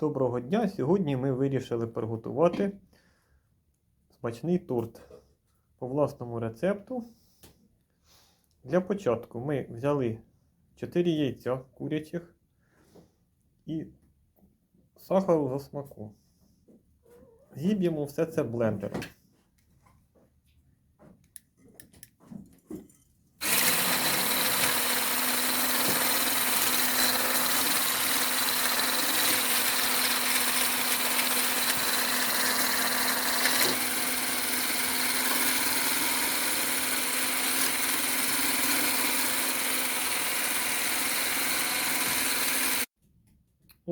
Доброго дня! Сьогодні ми вирішили приготувати смачний торт по власному рецепту. Для початку ми взяли 4 яйця курячих і сахару за смаку. Зіб'ємо все це блендером.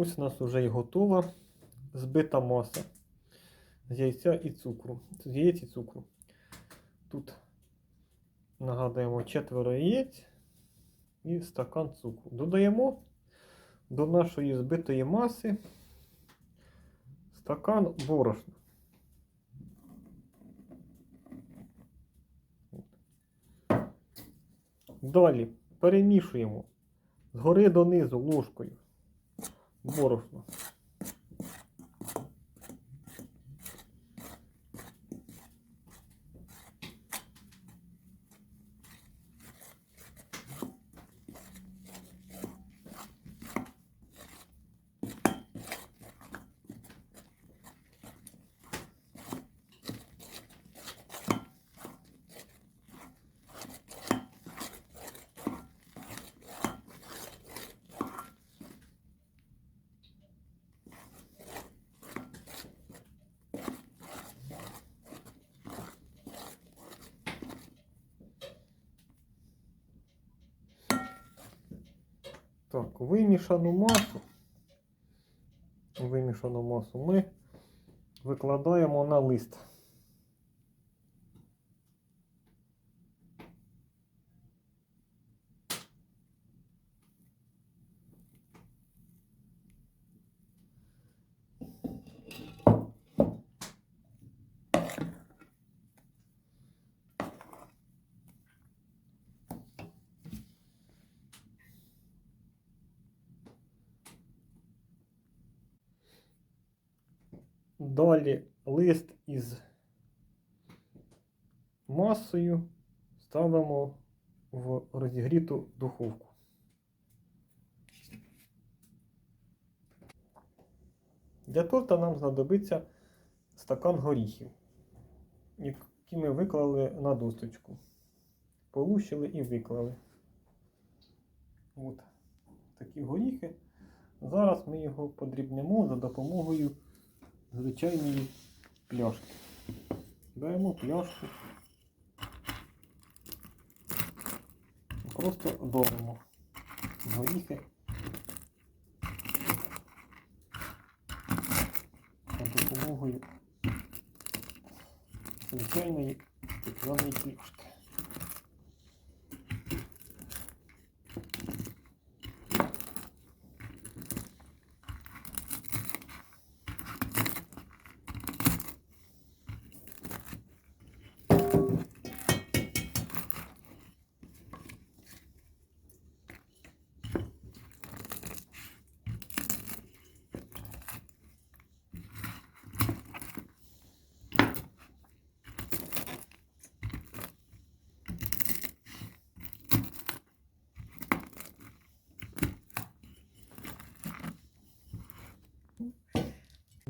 Ось у нас вже і готова збита маса з яйця і цукру. З яєць і цукру. Тут нагадуємо четверо яєць і стакан цукру. Додаємо до нашої збитої маси стакан борошна. Далі перемішуємо згори донизу ложкою борошно. Так, вимішану масу. Вимішану масу ми викладаємо на лист. Далі лист із масою ставимо в розігріту духовку. Для торта нам знадобиться стакан горіхів, які ми виклали на досточку. Полущили і виклали. От такі горіхи. Зараз ми його подрібнемо за допомогою звичайної пляшки. Беремо пляшку. Просто долимо горіхи. За допомогою звичайної стеклянної пляшки.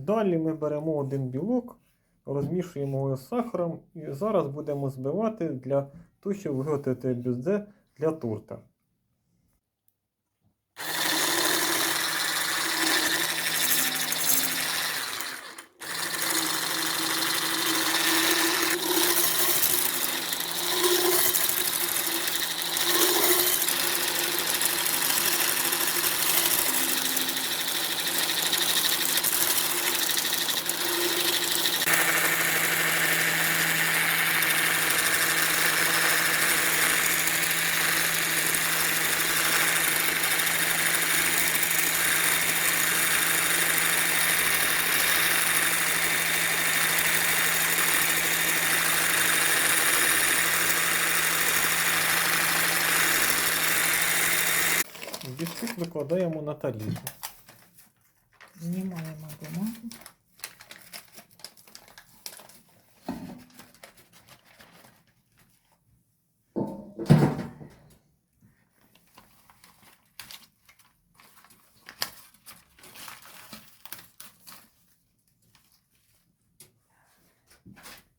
Далі ми беремо один білок, розмішуємо його з сахаром і зараз будемо збивати для того, щоб виготовити бюзде для торта. лістик викладаємо на тарілку. Знімаємо бумагу.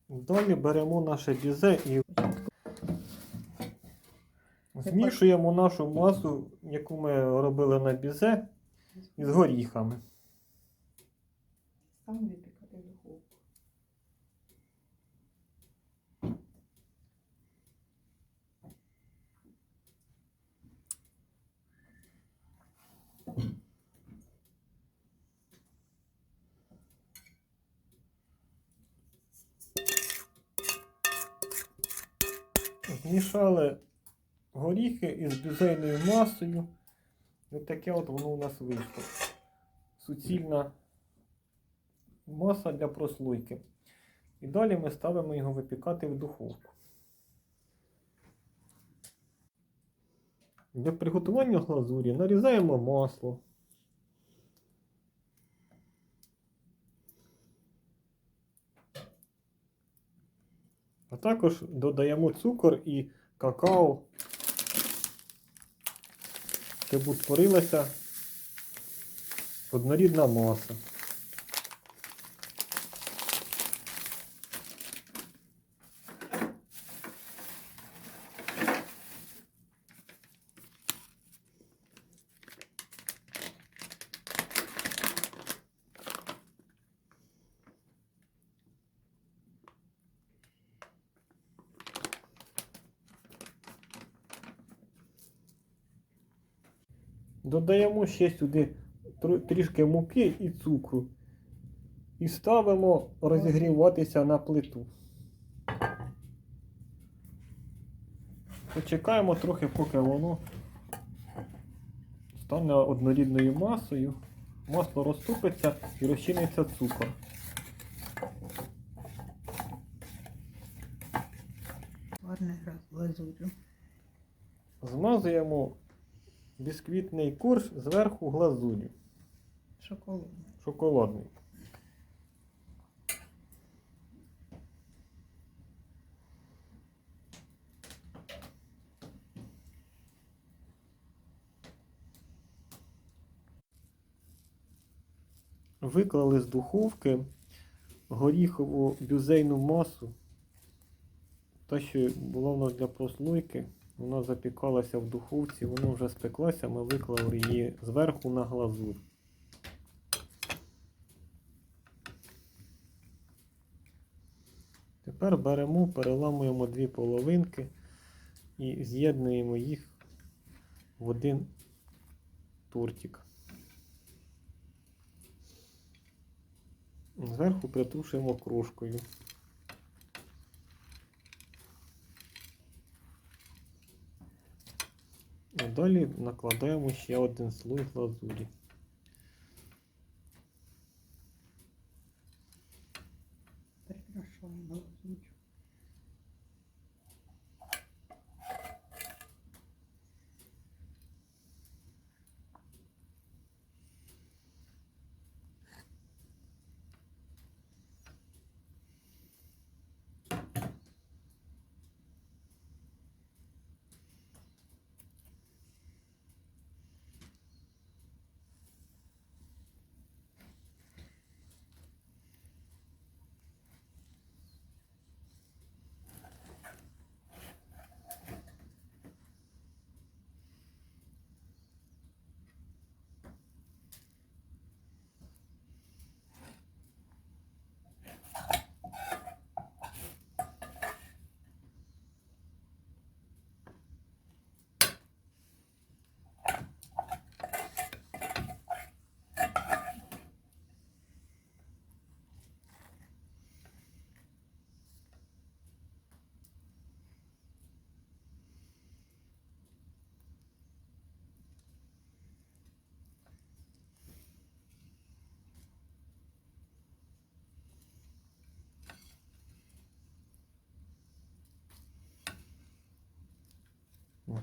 Далі беремо наше дізе і змішуємо нашу масу, яку ми робили на бізе, із горіхами. Ставимо випікати духовку. Змішали горіхи із бюзейною масою. І таке от воно у нас вийшло. Суцільна маса для прослойки. І далі ми ставимо його випікати в духовку. Для приготування глазурі нарізаємо масло. А також додаємо цукор і какао, щоб утворилася однорідна маса. Додаємо ще сюди трішки муки і цукру. І ставимо розігріватися на плиту. Почекаємо трохи, поки воно стане однорідною масою. Масло розтопиться і розчиниться цукор. Гарний глазурю. Змазуємо бісквітний корж зверху глазур'ю. Шоколадний. Шоколадний. Виклали з духовки горіхову бюзейну масу. Та, що була в нас для прослойки, вона запікалася в духовці, вона вже спеклася, ми виклали її зверху на глазур. Тепер беремо, переламуємо дві половинки і з'єднуємо їх в один тортик. Зверху притрушуємо крошкою. А далі накладаємо ще один слой глазурі.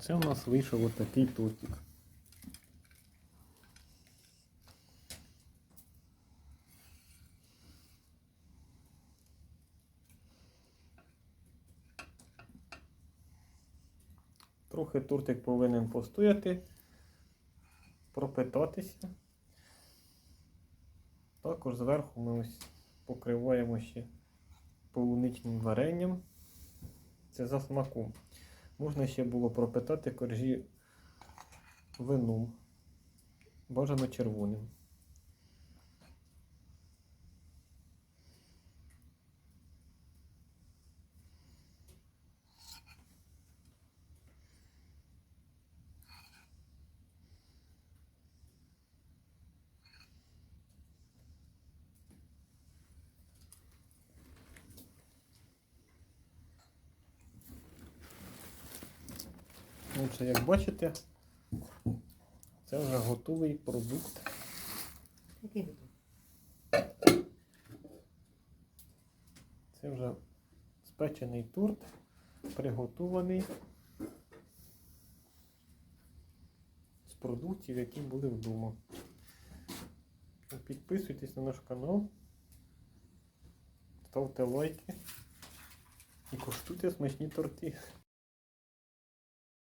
Оце у нас вийшов отакий тортик. Трохи тортик повинен постояти, пропитатися. Також зверху ми ось покриваємо ще полуничним варенням. Це за смаком. Можна ще було пропитати коржі вином. Бажано червоним. Отже, як бачите, це вже готовий продукт. Який готовий? Це вже спечений торт, приготований з продуктів, які були вдома. Підписуйтесь на наш канал, ставте лайки і куштуйте смачні торти.